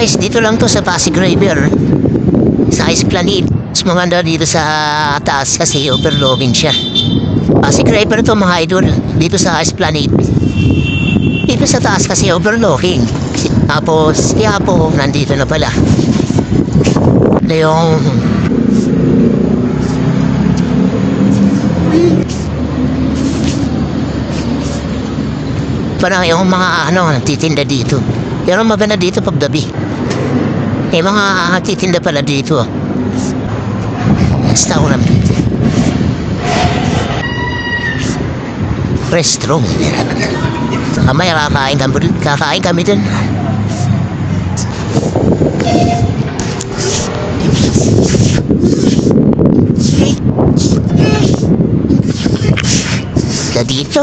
Guys, dito lang to sa Pasig River. Sa Esplanade. Mas maganda dito sa taas kasi overlooking siya. Pasig River to mga idol. Dito sa Esplanade. Dito sa taas kasi overlooking. Tapos, kaya po, nandito na pala. Ito yung... Parang yung mga ano, nagtitinda dito. Pero maganda dito pag gabi. May mga nagtitinda pala dito. Restaurant. Restroom. Kamay, kakain kami, kakain kami dun. Na dito.